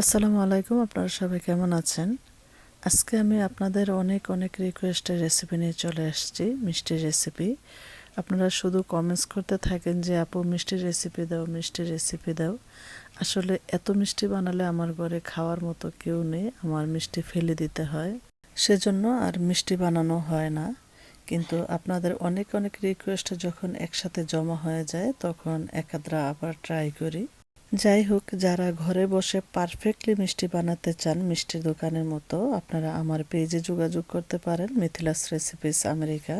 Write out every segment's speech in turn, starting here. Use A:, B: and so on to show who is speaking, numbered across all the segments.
A: আসসালামু আলাইকুম, আপনারা সবাই কেমন আছেন? আজকে আমি আপনাদের অনেক অনেক রিকোয়েস্টের রেসিপি নিয়ে চলে আসছি, মিষ্টির রেসিপি। আপনারা শুধু কমেন্টস করতে থাকেন যে, আপু, মিষ্টির রেসিপি দাও, মিষ্টির রেসিপি দাও। আসলে এত মিষ্টি বানালে আমার ঘরে খাওয়ার মতো কেউ নেই, আমার মিষ্টি ফেলে দিতে হয়। সেজন্য আর মিষ্টি বানানো হয় না। কিন্তু আপনাদের অনেক অনেক রিকোয়েস্ট যখন একসাথে জমা হয়ে যায়, তখন একাদ্রা আবার ট্রাই করি। যাই হোক, যারা ঘরে বসে পারফেক্টলি মিষ্টি বানাতে চান, মিষ্টির দোকানের মতো আপনারা আমার পেজে যোগাযোগ করতে পারেন, মিথিলাস রেসিপিস আমেরিকা।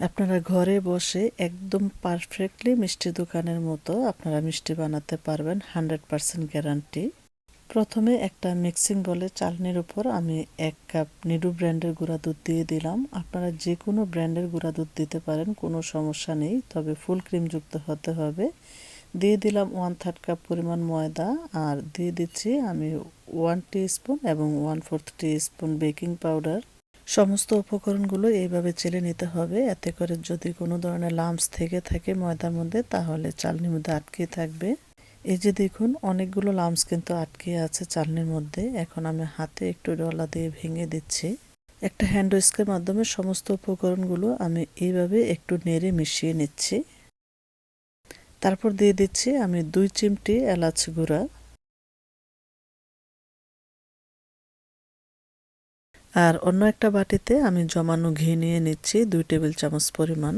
A: আপনারা ঘরে বসে একদম পারফেক্টলি মিষ্টি দোকানের মতো আপনারা মিষ্টি বানাতে পারবেন হান্ড্রেড পারসেন্ট গ্যারান্টি প্রথমে একটা মিক্সিং বলে চালনির উপর আমি এক কাপ নিডু ব্র্যান্ডের গুঁড়া দুধ দিয়ে দিলাম। আপনারা যে কোনো ব্র্যান্ডের গুঁড়া দুধ দিতে পারেন, কোনো সমস্যা নেই, তবে ফুল ক্রিমযুক্ত হতে হবে। দিয়ে দিলাম ওয়ান থার্ড কাপ পরিমাণ ময়দা, আর দিয়ে দিচ্ছি আমি ওয়ান টি স্পুন এবং one fourth spoon baking powder সমস্ত উপকরণগুলো এইভাবে চেলে নিতে হবে, এতে করে যদি কোনো ধরনের লাম্পস থেকে থাকে ময়দার মধ্যে, তাহলে চালনির মধ্যে আটকে থাকবে। এই যে দেখুন, অনেকগুলো লাম্পস কিন্তু আটকে আছে চালনির মধ্যে। এখন আমি হাতে একটু ডলা দিয়ে ভেঙে দিচ্ছি। একটা হ্যান্ড উইস্কের মাধ্যমে সমস্ত উপকরণগুলো আমি এইভাবে একটু নেড়ে মিশিয়ে নিচ্ছি। তারপর দিয়ে দিচ্ছি আমি দুই চিমটি এলাচ গুঁড়া। আর অন্য একটা বাটিতে আমি জমানো ঘি নিয়ে নিচ্ছি দুই টেবিল চামচ পরিমাণ।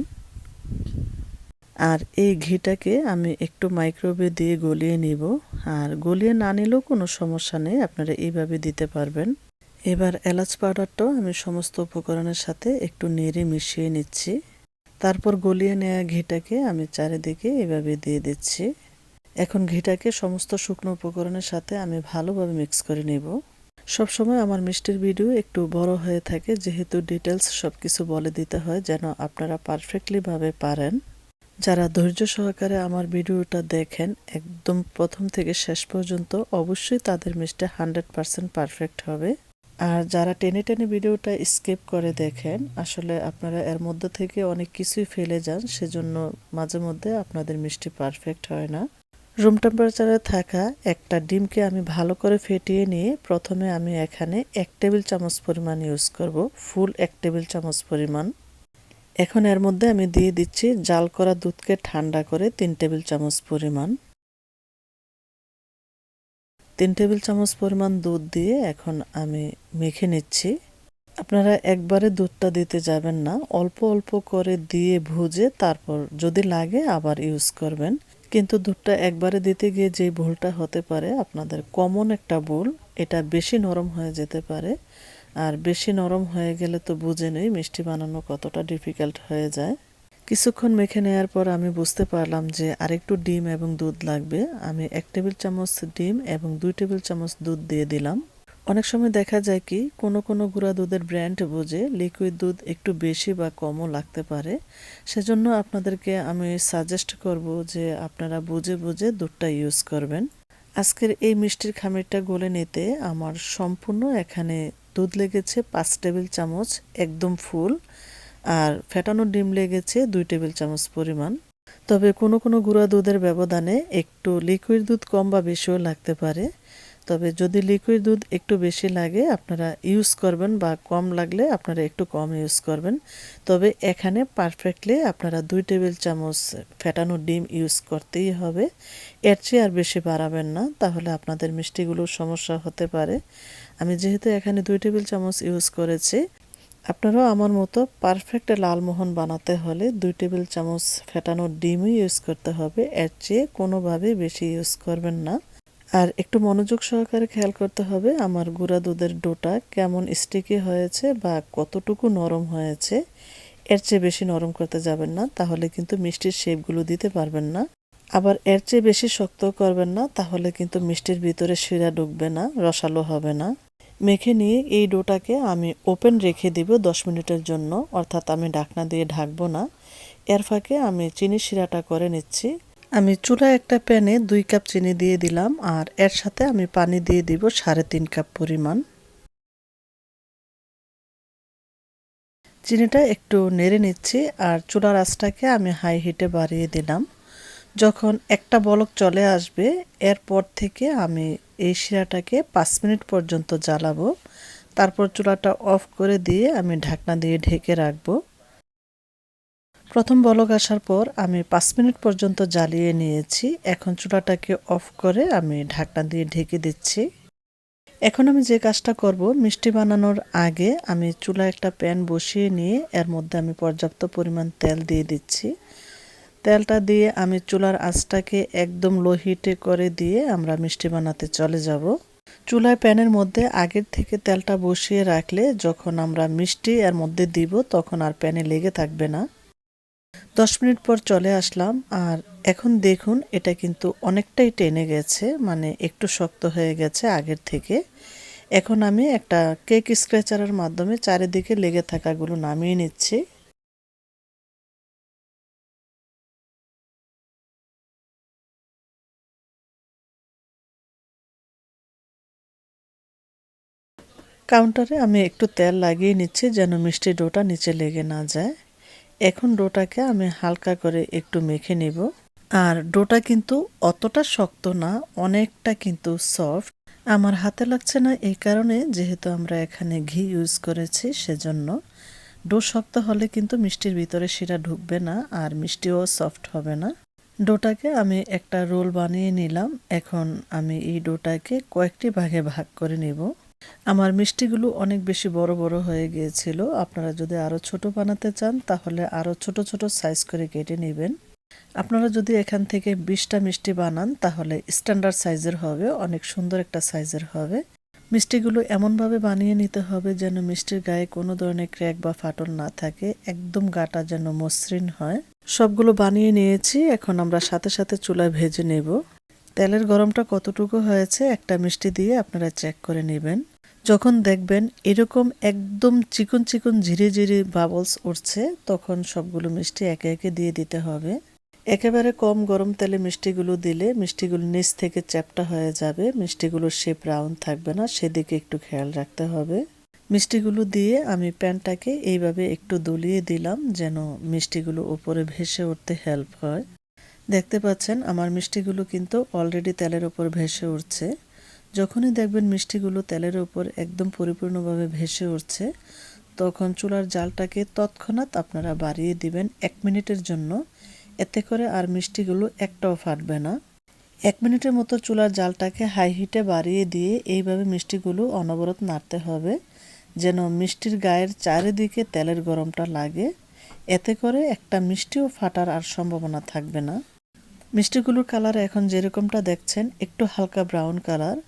A: আর এই ঘিটাকে আমি একটু মাইক্রোওয়েভে দিয়ে গলিয়ে নিব। আর গলিয়ে না নিলেও কোনো সমস্যা নেই, আপনারা এইভাবে দিতে পারবেন। এবার এলাচ পাউডারটাও আমি সমস্ত উপকরণের সাথে একটু নেড়ে মিশিয়ে নিচ্ছি। তারপর গলিয়ে নেওয়া ঘিটাকে আমি চারিদিকে এভাবে দিয়ে দিচ্ছি। এখন ঘিটাকে সমস্ত শুকনো উপকরণের সাথে আমি ভালোভাবে মিক্স করে নেব। সবসময় আমার মিষ্টির ভিডিও একটু বড় হয়ে থাকে, যেহেতু ডিটেলস সব কিছু বলে দিতে হয়, যেন আপনারা পারফেক্টলিভাবে পারেন। যারা ধৈর্য সহকারে আমার ভিডিওটা দেখেন, একদম প্রথম থেকে শেষ পর্যন্ত অবশ্যই তাদের মিষ্টি হান্ড্রেড পারসেন্ট পারফেক্ট হবে। আর যারা টেনে টেনে ভিডিওটা স্কিপ করে দেখেন, আসলে আপনারা এর মধ্যে থেকে অনেক কিছুই ফেলে যান, সেজন্য মাঝে মধ্যে আপনাদের মিষ্টি পারফেক্ট হয় না। রুম টেম্পারেচারে থাকা একটা ডিমকে আমি ভালো করে ফেটিয়ে নিয়ে প্রথমে আমি এখানে এক টেবিল চামচ পরিমাণ ইউজ করব ফুল এক টেবিল চামচ পরিমাণ। এখন এর মধ্যে আমি দিয়ে দিচ্ছি জাল করা দুধকে ঠান্ডা করে তিন টেবিল চামচ পরিমাণ। তিন টেবিল চামচ পরিমাণ দুধ দিয়ে এখন আমি মেখে নিচ্ছি। আপনারা একবারে দুধটা দিতে যাবেন না, অল্প অল্প করে দিয়ে ভুজে তারপর যদি লাগে আবার ইউজ করবেন। কিন্তু দুধটা একবারে দিতে গিয়ে যে ভুলটা হতে পারে, আপনাদের কমন একটা ভুল, এটা বেশি নরম হয়ে যেতে পারে। আর বেশি নরম হয়ে গেলে তো বুঝে নেই মিষ্টি বানানো কতটা ডিফিকাল্ট হয়ে যায়। কিছুক্ষণ মেখে নেওয়ার পর আমি বুঝতে পারলাম যে আরেকটু ডিম এবং দুধ লাগবে। আমি এক টেবিল চামচ ডিম এবং দুই টেবিল চামচ দুধ দিয়ে দিলাম। অনেক সময় দেখা যায় কি, কোনো কোনো গুঁড়া দুধের ব্র্যান্ড বুঝে লিকুইড দুধ একটু বেশি বা কমও লাগতে পারে। সেজন্য আপনাদেরকে আমি সাজেস্ট করব যে আপনারা বুঝে বুঝে দুধটা ইউজ করবেন। আজকের এই মিষ্টির খামিরটা গলে নিতে আমার সম্পূর্ণ এখানে দুধ লেগেছে পাঁচ টেবিল চামচ একদম ফুল। আর ফেটানো ডিম লেগেছে দুই টেবিল চামচ পরিমাণ। তবে কোনো কোনো গুঁড়া দুধের ব্যবধানে একটু লিকুইড দুধ কম বা বেশিও লাগতে পারে। তবে যদি লিকুইড দুধ একটু বেশি লাগে, আপনারা ইউজ করবেন বা কম লাগলে আপনারা একটু কম ইউজ করবেন। তবে এখানে পারফেক্টলি আপনারা দুই টেবিল চামচ ফেটানো ডিম ইউজ করতেই হবে। এর চেয়ে আর বেশি বাড়াবেন না, তাহলে আপনাদের মিষ্টিগুলোর সমস্যা হতে পারে। আমি যেহেতু এখানে দুই টেবিল চামচ ইউজ করেছি আপনারাও আমার মতো পারফেক্ট লালমোহন বানাতে হলে দুই টেবিল চামচ ফেটানো ডিমই ইউজ করতে হবে। এর চেয়ে কোনোভাবে বেশি ইউজ করবেন না। আর একটু মনোযোগ সহকারে খেয়াল করতে হবে আমার গুঁড়া দুধের ডোটা কেমন স্টিকি হয়েছে বা কতটুকু নরম হয়েছে। এর চেয়ে বেশি নরম করতে যাবেন না, তাহলে কিন্তু মিষ্টির শেপগুলো দিতে পারবেন না। আবার এর চেয়ে বেশি শক্ত করবেন না, তাহলে কিন্তু মিষ্টির ভিতরে শিরা ঢুকবে না, রসালো হবে না। মেখে নিয়ে এই ডোটাকে আমি ওপেন রেখে দিব দশ মিনিটের জন্য। অর্থাৎ আমি ঢাকনা দিয়ে ঢাকবো না। এর ফাঁকে আমি চিনি শিরাটা করে নিচ্ছি। আমি চুলা একটা প্যানে দুই কাপ চিনি দিয়ে দিলাম আর এর সাথে আমি পানি দিয়ে দিব সাড়ে তিন কাপ পরিমাণ। চিনিটা একটু নেড়ে নিচ্ছি আর চুলার আঁচটাকে আমি হাই হিটে বাড়িয়ে দিলাম। যখন একটা বলক চলে আসবে, এরপর থেকে আমি এই শিরাটাকে পাঁচ মিনিট পর্যন্ত জ্বালাবো। তারপর চুলাটা অফ করে দিয়ে আমি ঢাকনা দিয়ে ঢেকে রাখব। প্রথম বলক আসার পর আমি পাঁচ মিনিট পর্যন্ত জ্বালিয়ে নিয়েছি। এখন চুলাটাকে অফ করে আমি ঢাকনা দিয়ে ঢেকে দিচ্ছি। এখন আমি যে কাজটা করব, মিষ্টি বানানোর আগে আমি চুলা একটা প্যান বসিয়ে নিয়ে এর মধ্যে আমি পর্যাপ্ত পরিমাণ তেল দিয়ে দিচ্ছি। তেলটা দিয়ে আমি চুলার আঁচটাকে একদম লো হিটে করে দিয়ে আমরা মিষ্টি বানাতে চলে যাব। চুলায় প্যানের মধ্যে আগের থেকে তেলটা বসিয়ে রাখলে যখন আমরা মিষ্টি এর মধ্যে দিব তখন আর প্যানে লেগে থাকবে না। দশ মিনিট পর চলে আসলাম আর এখন দেখুন এটা কিন্তু অনেকটাই টেনে গেছে মানে একটু শক্ত হয়ে গেছে আগের থেকে। এখন আমি একটা কেক স্ক্র্যাচারের মাধ্যমে চারিদিকে লেগে থাকাগুলো নামিয়ে নিচ্ছি। কাউন্টারে আমি একটু তেল লাগিয়ে নিচ্ছি যেন মিষ্টি ডোটা নিচে লেগে না যায়। এখন ডোটাকে আমি হালকা করে একটু মেখে নিব। আর ডোটা কিন্তু অতটা শক্ত না, অনেকটা কিন্তু সফট। আমার হাতে লাগছে না এই কারণে, যেহেতু আমরা এখানে ঘি ইউজ করেছি সেজন্য। ডো শক্ত হলে কিন্তু মিষ্টির ভিতরে সেটা ঢুকবে না আর মিষ্টিও সফট হবে না। ডোটাকে আমি একটা রোল বানিয়ে নিলাম। এখন আমি এই ডোটাকে কয়েকটি ভাগে ভাগ করে নেব। আমার মিষ্টিগুলো অনেক বেশি বড় বড় হয়ে গিয়েছিল। আপনারা যদি আরও ছোট বানাতে চান, তাহলে আরও ছোট ছোট সাইজ করে কেটে নেবেন। আপনারা যদি এখান থেকে বিশটা মিষ্টি বানান, তাহলে স্ট্যান্ডার্ড সাইজের হবে, অনেক সুন্দর একটা সাইজের হবে। মিষ্টিগুলো এমনভাবে বানিয়ে নিতে হবে যেন মিষ্টির গায়ে কোনো ধরনের ক্র্যাক বা ফাটল না থাকে, একদম গাটা যেন মসৃণ হয়। সবগুলো বানিয়ে নিয়েছি, এখন আমরা সাথে সাথে চুলায় ভেজে নেব। তেলের গরমটা কতটুকু হয়েছে একটা মিষ্টি দিয়ে আপনারা চেক করে নেবেন। যখন দেখবেন এরকম একদম চিকন চিকন ঝিরি ঝিরি বাবলস উঠছে, তখন সবগুলো মিষ্টি একে একে দিয়ে দিতে হবে। একেবারে কম গরম তেলে মিষ্টিগুলো দিলে মিষ্টিগুলো নিচ থেকে চ্যাপটা হয়ে যাবে, মিষ্টিগুলোর শেপ রাউন্ড থাকবে না, সেদিকে একটু খেয়াল রাখতে হবে। মিষ্টিগুলো দিয়ে আমি প্যানটাকে এইভাবে একটু দলিয়ে দিলাম যেন মিষ্টিগুলো উপরে ভেসে উঠতে হেল্প হয়। দেখতে পাচ্ছেন, আমার মিষ্টিগুলো কিন্তু অলরেডি তেলের ওপর ভেসে উঠছে। যখনই দেখবেন মিষ্টিগুলো তেলের উপর একদম পরিপূর্ণভাবে ভেসে উঠছে, তখন চুলার জালটাকে তৎক্ষণাৎ আপনারা বাড়িয়ে দিবেন এক মিনিটের জন্য। এতে করে আর মিষ্টিগুলো একটাও ফাটবে না। এক মিনিটের মতো চুলার জালটাকে হাই হিটে বাড়িয়ে দিয়ে এইভাবে মিষ্টিগুলো অনবরত নাড়তে হবে, যেন মিষ্টির গায়ের চারিদিকে তেলের গরমটা লাগে। এতে করে একটা মিষ্টিও ফাটার আর সম্ভাবনা থাকবে না। মিষ্টিগুলোর কালার এখন যেরকমটা দেখছেন, একটু হালকা ব্রাউন কালার।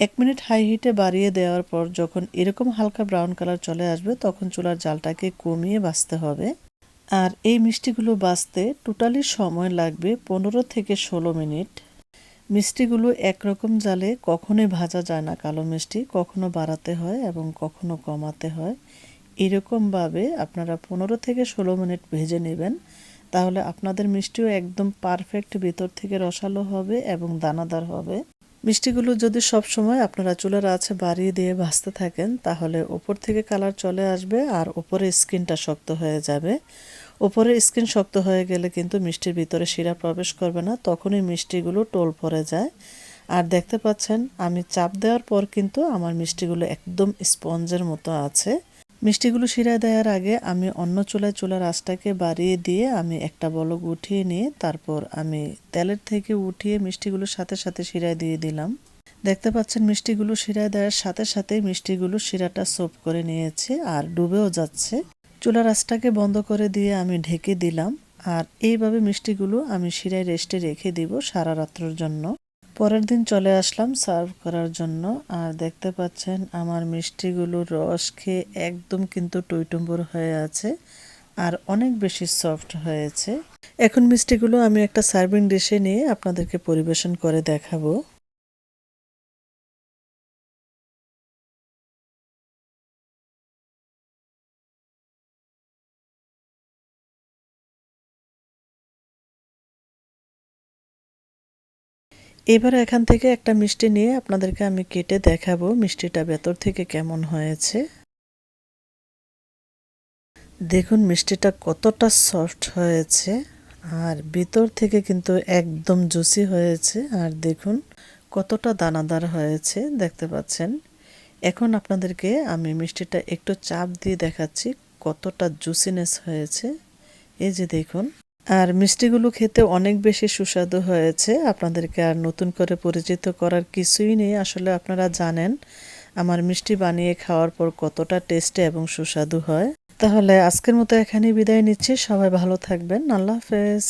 A: এক মিনিট হাই হিটে বাড়িয়ে দেওয়ার পর যখন এরকম হালকা ব্রাউন কালার চলে আসবে, তখন চুলার জালটাকে কমিয়ে বাঁচতে হবে। আর এই মিষ্টিগুলো বাঁচতে টোটালি সময় লাগবে পনেরো থেকে ষোলো মিনিট। মিষ্টিগুলো একরকম জালে কখনোই ভাজা যায় না কালো মিষ্টি, কখনো বাড়াতে হয় এবং কখনো কমাতে হয়। এরকমভাবে আপনারা পনেরো থেকে ষোলো মিনিট ভেজে নেবেন। তাহলে আপনাদের মিষ্টিও একদম পারফেক্ট ভিতর থেকে রসালো হবে এবং দানাদার হবে। মিষ্টিগুলো যদি সব সময় আপনারা চুলার আছে বাড়িয়ে দিয়ে ভাজতে থাকেন, তাহলে ওপর থেকে কালার চলে আসবে আর ওপরে স্কিনটা শক্ত হয়ে যাবে। ওপরে স্কিন শক্ত হয়ে গেলে কিন্তু মিষ্টির ভিতরে শিরা প্রবেশ করবে না, তখনই মিষ্টিগুলো টোল পড়ে যায়। আর দেখতে পাচ্ছেন, আমি চাপ দেওয়ার পর কিন্তু আমার মিষ্টিগুলো একদম স্পঞ্জের মতো আছে। মিষ্টিগুলো শিরা দেওয়ার আগে আমি অন্য চুলায় চুলার আঁচটাকে বাড়িয়ে দিয়ে আমি একটা বলক উঠিয়ে নিয়ে তারপর আমি তেলের থেকে উঠিয়ে মিষ্টিগুলোর সাথে সাথে শিরায় দিয়ে দিলাম। দেখতে পাচ্ছেন মিষ্টিগুলো শিরায় দেওয়ার সাথে সাথেই মিষ্টিগুলো শিরাটা সোপ করে নিয়েছে আর ডুবেও যাচ্ছে। চুলার আঁচটাকে বন্ধ করে দিয়ে আমি ঢেকে দিলাম আর এইভাবে মিষ্টিগুলো আমি শিরায় রেস্টে রেখে দিব সারা রাত্রের জন্য। পরের দিন চলে আসলাম সার্ভ করার জন্য। আর দেখতে পাচ্ছেন আমার মিষ্টিগুলোর রস খেয়ে একদম কিন্তু টইটুম্বর হয়ে আছে আর অনেক বেশি সফট হয়েছে। এখন মিষ্টিগুলো আমি একটা সার্ভিং ডিশে নিয়ে আপনাদেরকে পরিবেশন করে দেখাবো। এবার এখান থেকে একটা মিষ্টি নিয়ে আপনাদেরকে আমি কেটে দেখাবো মিষ্টিটা ভেতর থেকে কেমন হয়েছে। দেখুন, মিষ্টিটা কতটা সফট হয়েছে আর ভিতর থেকে কিন্তু একদম জুসি হয়েছে। আর দেখুন, কতটা দানাদার হয়েছে, দেখতে পাচ্ছেন। এখন আপনাদেরকে আমি মিষ্টিটা একটু চাপ দিয়ে দেখাচ্ছি কতটা জুসিনেস হয়েছে। এই যে দেখুন আর মিষ্টিগুলো খেতে অনেক বেশি সুস্বাদু হয়েছে। আপনাদেরকে আর নতুন করে পরিচিত করার কিছুই নেই। আসলে আপনারা জানেন আমার মিষ্টি বানিয়ে খাওয়ার পর কতটা টেস্টে এবং সুস্বাদু হয়। তাহলে আজকের মতো এখানেই বিদায় নিচ্ছি। সবাই ভালো থাকবেন। আল্লাহ হাফেজ।